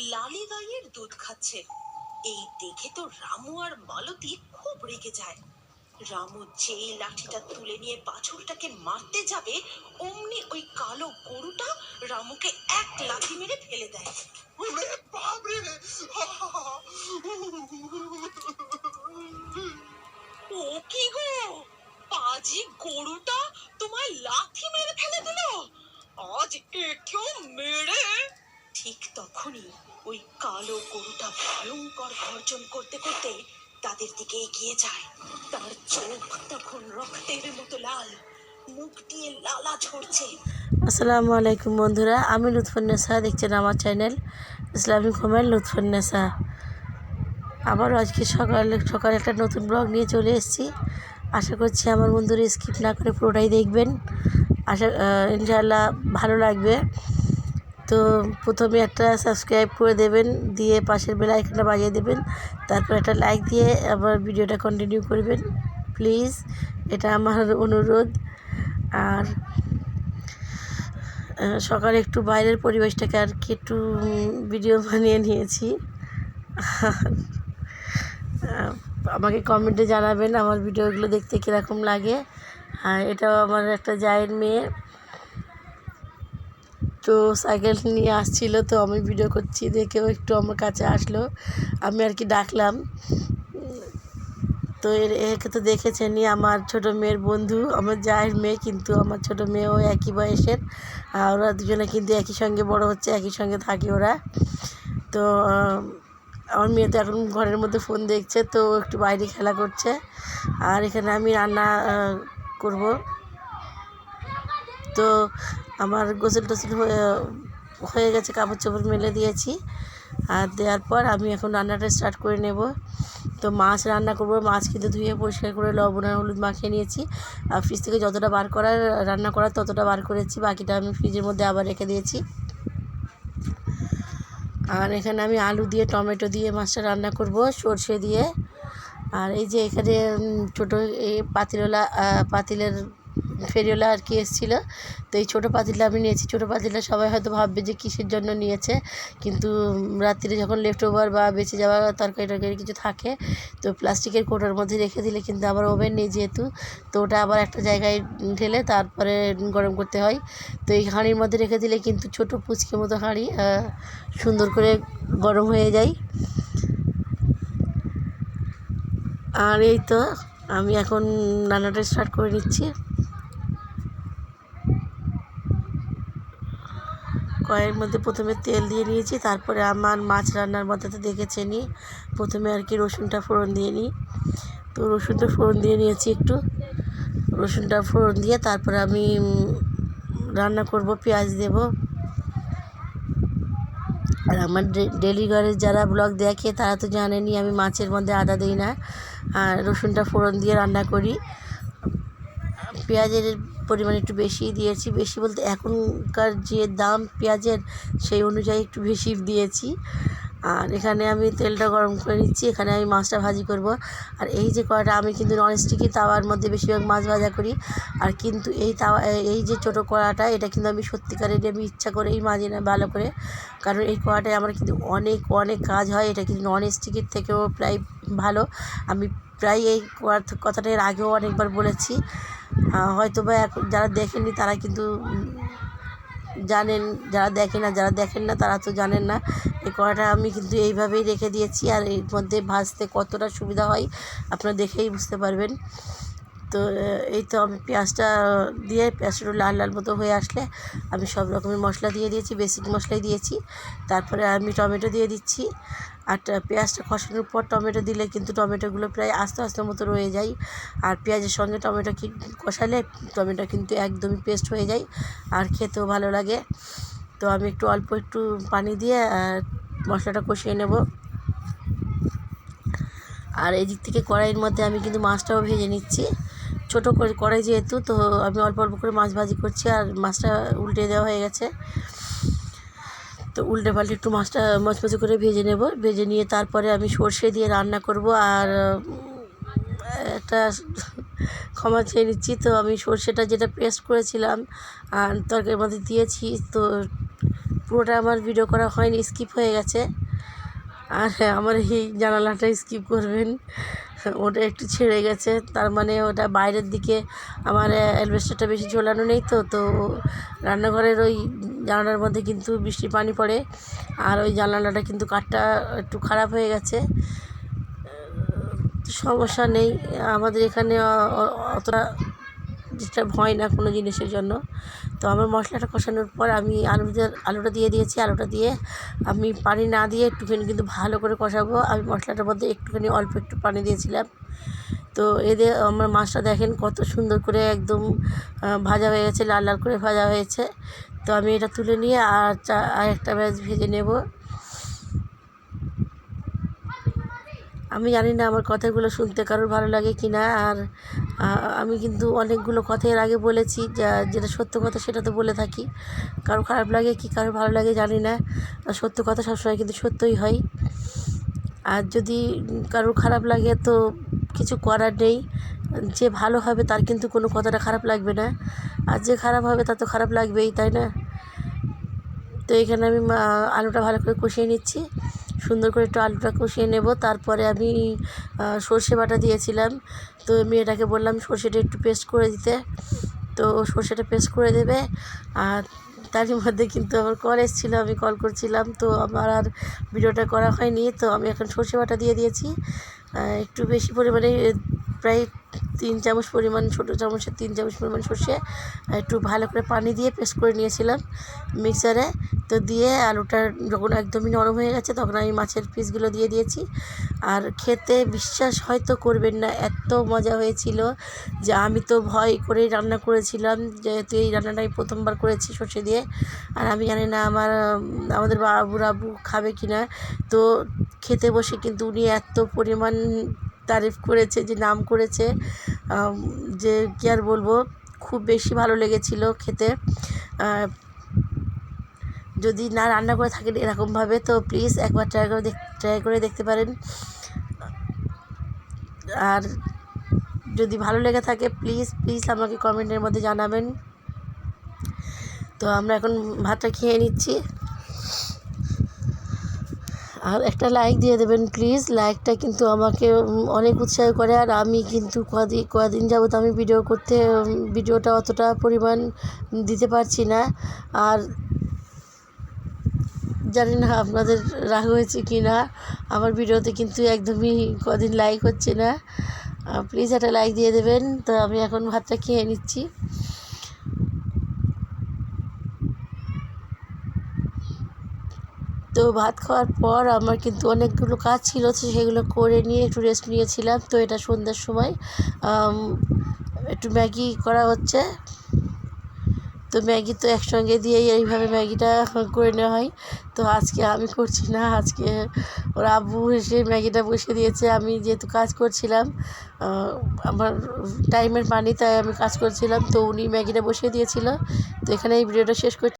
লালি গাইয়ের দুধ খাচ্ছে। এই দেখে তো রামু আর মালতী খুব রেগে যায়। রামু যেই লাঠিটা তুলে নিয়ে বাছুরটাকে মারতে যাবে অমনি ওই কালো গরুটা রামুকে এক লাঠি মেরে ফেলে দেয়। ও কি গো? পাজি গরুটা তোমায় লাঠি মেরে ফেলে দিল? আজ একেও মেরে? ঠিক তখনই ওই কালো গরুটা ভয়ঙ্কর গর্জন করতে করতে তাদের দিকে এগিয়ে যায়। তার চোখ তখন রক্তের মতো লাল মুখ দিয়ে লালা ঝরছে। আসসালামু আলাইকুম বন্ধুরা আমি লুৎফুন্নেসা দেখছেন আমার চ্যানেল ইসলামিক হোমের লুৎফুন্নেসা আবারও আজকে সকালে সকালে একটা নতুন ব্লগ নিয়ে চলে এসেছি। আশা করছি আমার বন্ধুরা স্কিপ না করে পুরোটাই দেখবেন। আশা আহ, ইনশাআল্লাহ ভালো লাগবে। তো প্রথমে একটা সাবস্ক্রাইব করে দেবেন, দিয়ে পাশের বেলা আইকনটা বাজিয়ে দেবেন, তারপর একটা লাইক দিয়ে আবার ভিডিওটা কন্টিনিউ করবেন। প্লিজ এটা আমার অনুরোধ। আর সকালে একটু বাইরের পরিবেশটাকে আর কি একটু ভিডিও বানিয়ে নিয়েছি। আমাকে কমেন্টে জানাবেন আমার ভিডিওগুলো দেখতে কীরকম লাগে। আর এটাও আমার একটা জায়ের মেয়ে। তো সাইকেল নিয়ে আসছিল, তো আমি ভিডিও করছি, দেখেও একটু আমার কাছে আসলো। আমি আর কি ডাকলাম। তো এর, একে তো দেখেছেনই, আমার ছোট মেয়ের বন্ধু, আমার জায়ের মেয়ে, কিন্তু আমার ছোট মেয়েও একই বয়সের। আর ওরা দুজনে কিন্তু একই সঙ্গে বড় হচ্ছে, একই সঙ্গে থাকে ওরা। তো আমার মেয়ে তো এখন ঘরের মধ্যে ফোন দেখছে, তো একটু বাইরে খেলা করছে। আর এখানে আমি রান্না করব। তো আমার গোসল টোসল হয়ে গেছে কাপড় চোপড় মেলে দিয়েছি। আর দেওয়ার পর আমি এখন রান্নাটা স্টার্ট করে নেব। তো মাছ রান্না করব, মাছ কিন্তু ধুয়ে পরিষ্কার করে লবণ আর হলুদ মাখিয়ে নিয়েছি। আর ফ্রিজ থেকে যতটা বার করার রান্না করার ততটা বার করেছি, বাকিটা আমি ফ্রিজের মধ্যে আবার রেখে দিয়েছি। আর এখানে আমি আলু দিয়ে, টমেটো দিয়ে মাছটা রান্না করব, সর্ষে দিয়ে। আর এই যে এখানে ছোটো এই পাতিলওয়ালা পাতিলের ফেরিওয়ালা আর কি এসেছিল। তো এই ছোটো পাতিলটা আমি নিয়েছি। ছোটো পাতিলটা সবাই হয়তো ভাববে যে কিসের জন্য নিয়েছে। কিন্তু রাত্রিরে যখন লেফট ওভার বা বেঁচে যাওয়া তরকারি টরকারি কিছু থাকে, তো প্লাস্টিকের কোটোর মধ্যে রেখে দিলে কিন্তু আবার ওভেন নেই যেহেতু। তো ওটা আবার একটা জায়গায় ঢেলে তারপরে গরম করতে হয়। তো এই হাঁড়ির মধ্যে রেখে দিলে কিন্তু ছোটো পুচকে মতো হাঁড়ি সুন্দর করে গরম হয়ে যায়। আর এই তো আমি এখন রান্নাটা স্টার্ট করে নিচ্ছি। কড়াইয়ের মধ্যে প্রথমে তেল দিয়ে নিয়েছি, তারপরে আমার মাছ রান্নার মধ্যে তো দেখেছেনই প্রথমে আর কি রসুনটা ফোড়ন দিয়ে নিই। তো রসুনটা ফোড়ন দিয়ে নিয়েছি একটু। রসুনটা ফোড়ন দিয়ে তারপরে আমি রান্না করব, পেঁয়াজ দেব। আর আমার ডেলি ঘরের যারা ব্লগ দেখে তারা তো জানেনই, আমি মাছের মধ্যে আদা দিই না। আর রসুনটা ফোড়ন দিয়ে রান্না করি। পেঁয়াজের পরিমাণ একটু বেশি দিয়েছি। বেশি বলতে এখনকার যে দাম পেঁয়াজের, সেই অনুযায়ী একটু বেশি দিয়েছি। আর এখানে আমি তেলটা গরম করে নিচ্ছি, এখানে আমি মাছটা ভাজি করব। আর এই যে কড়াটা আমি কিন্তু ননস্টিকি তাওয়ার মধ্যে বেশিরভাগ মাছ ভাজা করি। আর কিন্তু এই তাওয়া, এই যে ছোটো কড়াটা এটা কিন্তু আমি সত্যিকারের আমি ইচ্ছা করেই মাজি না ভালো করে, কারণ এই কড়াটায় আমার কিন্তু অনেক অনেক কাজ হয়। এটা কিন্তু ননস্টিকের থেকেও প্রায় ভালো। আমি প্রায় এই কথা- কথাটা এর আগেও অনেকবার বলেছি। হয়তো বা এখন যারা দেখেননি তারা কিন্তু জানেন, যারা দেখে না যারা দেখেন না তারা তো জানেন না। এই কড়াটা আমি কিন্তু এইভাবেই রেখে দিয়েছি আর এর মধ্যে ভাজতে কতটা সুবিধা হয় আপনারা দেখেই বুঝতে পারবেন। তো এই তো আমি পেঁয়াজটা দিয়ে পেঁয়াজটা লাল লাল মতো হয়ে আসলে আমি সব রকমের মশলা দিয়ে দিয়েছি, বেসিক মশলাই দিয়েছি। তারপরে আমি টমেটো দিয়ে দিচ্ছি। আর পেঁয়াজটা খসানোর পর টমেটো দিলে কিন্তু টমেটোগুলো প্রায় আস্তে আস্তে মতো রয়ে যায়। আর পেঁয়াজের সঙ্গে টমেটো কষালে টমেটো কিন্তু একদমই পেস্ট হয়ে যায় আর খেতেও ভালো লাগে। তো আমি একটু অল্প একটু পানি দিয়ে মশলাটা কষিয়ে নেব। আর এই দিক থেকে কড়াইয়ের মধ্যে আমি কিন্তু মাছটাও ভেজে নিচ্ছি। ছোটো করে কড়াই যেহেতু, তো আমি অল্প অল্প করে মাছ ভাজি করছি আর মাছটা উল্টে দেওয়া হয়ে গেছে। তো উল্টে পাল্টে একটু মাছটা, মচমচে করে ভেজে নেব। ভেজে নিয়ে তারপরে আমি সর্ষে দিয়ে রান্না করব আর একটা ক্ষমা চেয়ে নিচ্ছি। তো আমি সর্ষেটা যেটা পেস্ট করেছিলাম আর তরকারির মধ্যে দিয়েছি। তো পুরোটা আমার ভিডিও করা হয়নি স্কিপ হয়ে গেছে। আর হ্যাঁ আমার এই জানালাটা স্কিপ করবেন। ওটা একটু ছেড়ে গেছে। তার মানে ওটা বাইরের দিকে আমার অ্যালবেস্টারটা বেশি ঝোলানো নেই তো। তো রান্নাঘরের ওই জানালার মধ্যে কিন্তু বৃষ্টির পানি পড়ে। আর ওই জানালাটা কিন্তু কাঠটা একটু খারাপ হয়ে গেছে। সমস্যা নেই। আমাদের এখানে অতটা ডিস্টার্ব হয় না কোনো জিনিসের জন্য। তো আমার মশলাটা কষানোর পর আমি আলুটা আলুটা দিয়ে দিয়েছি। আলুটা দিয়ে আমি পানি না দিয়ে একটুখানি কিন্তু ভালো করে কষাবো। আমি মশলাটার মধ্যে একটুখানি অল্প একটু পানি দিয়েছিলাম। তো এদের আমার মাছটা দেখেন কত সুন্দর করে একদম ভাজা হয়ে গেছে, লাল লাল করে ভাজা হয়েছে। তো আমি এটা তুলে নিয়ে আর চা, আর একটা ব্যাচ ভেজে নেব। আমি জানি না আমার কথাগুলো শুনতে কারোর ভালো লাগে কি না, আর আমি কিন্তু অনেকগুলো কথা এর আগে বলেছি, যা, যেটা সত্য কথা সেটা তো বলে থাকি। কারও খারাপ লাগে কি, কারও ভালো লাগে জানি না। সত্য কথা সবসময় কিন্তু সত্যই হয়। আর যদি কারোর খারাপ লাগে তো কিছু করার নেই। যে ভালো হবে তার কিন্তু কোনো কথাটা খারাপ লাগবে না। আর যে খারাপ হবে তা তো খারাপ লাগবেই, তাই না? তো এখানে আমি আলুটা ভালো করে কষিয়ে নিচ্ছি। সুন্দর করে একটু আলুটা কষিয়ে নেব। তারপরে আমি সর্ষে বাটা দিয়েছিলাম। তো মেয়েটাকে বললাম, সর্ষেটা একটু পেস্ট করে দিতে। তো সর্ষেটা পেস্ট করে দেবে। আর তারই মধ্যে কিন্তু আমার কল এসেছিল, আমি কল করছিলাম। তো আমার আর ভিডিওটা করা হয়নি। তো আমি এখন সর্ষে বাটা দিয়ে দিয়েছি। একটু বেশি পরিমাণে প্রায় তিন চামচ পরিমাণ ছোটো চামচের তিন চামচ পরিমাণ সর্ষে একটু ভালো করে পানি দিয়ে পেস্ট করে নিয়েছিলাম মিক্সারে। তো দিয়ে আলুটা যখন একদমই নরম হয়ে গেছে, তখন আমি মাছের পিসগুলো দিয়ে দিয়েছি। আর খেতে বিশ্বাস হয়তো করবেন না, এত মজা হয়েছিল যে আমি তো ভয় করেই রান্না করেছিলাম, যেহেতু এই রান্নাটা আমি প্রথমবার করেছি সর্ষে দিয়ে। আর আমি জানি না আমার, আমাদের বাবু রাবু খাবে কি না তো খেতে বসে কিন্তু উনি এত পরিমাণ তারিফ করেছে, যে নাম করেছে যে কী আর বলব, খুব বেশি ভালো লেগেছিল খেতে। যদি না রান্না করে থাকেন এরকমভাবে, তো প্লিজ একবার ট্রাই করে ট্রাই করে দেখতে পারেন। আর যদি ভালো লেগে থাকে প্লিজ প্লিজ আমাকে কমেন্টের মধ্যে জানাবেন। তো আমরা এখন ভাতটা খেয়ে নিচ্ছি। আর একটা লাইক দিয়ে দেবেন প্লিজ লাইকটা কিন্তু আমাকে অনেক উৎসাহ করে। আর আমি কিন্তু কদিন কদিন যাবত আমি ভিডিও করতে ভিডিওটা অতটা পরিমাণ দিতে পারছি না। আর জানি না আপনাদের রাগ হয়েছে কি না আমার ভিডিওতে কিন্তু একদমই কদিন লাইক হচ্ছে না। প্লিজ একটা লাইক দিয়ে দেবেন। তো আমি এখন ভাতটা খেয়ে নিচ্ছি। তো ভাত খাওয়ার পর আমার কিন্তু অনেকগুলো কাজ ছিল সেগুলো করে নিয়ে একটু রেস্ট নিয়েছিলাম। তো এটা সন্ধ্যার সময় একটু ম্যাগি করা হচ্ছে। তো ম্যাগি তো একসঙ্গে দিয়েই এইভাবে ম্যাগিটা করে নেওয়া হয়। তো আজকে আমি করছি না, আজকে ওর আব্বু এসে ম্যাগিটা বসিয়ে দিয়েছে। আমি যেহেতু কাজ করছিলাম আমার টাইমের পানি তাই আমি কাজ করছিলাম। তো উনি ম্যাগিটা বসিয়ে দিয়েছিল। তো এখানে এই ভিডিওটা শেষ করছি।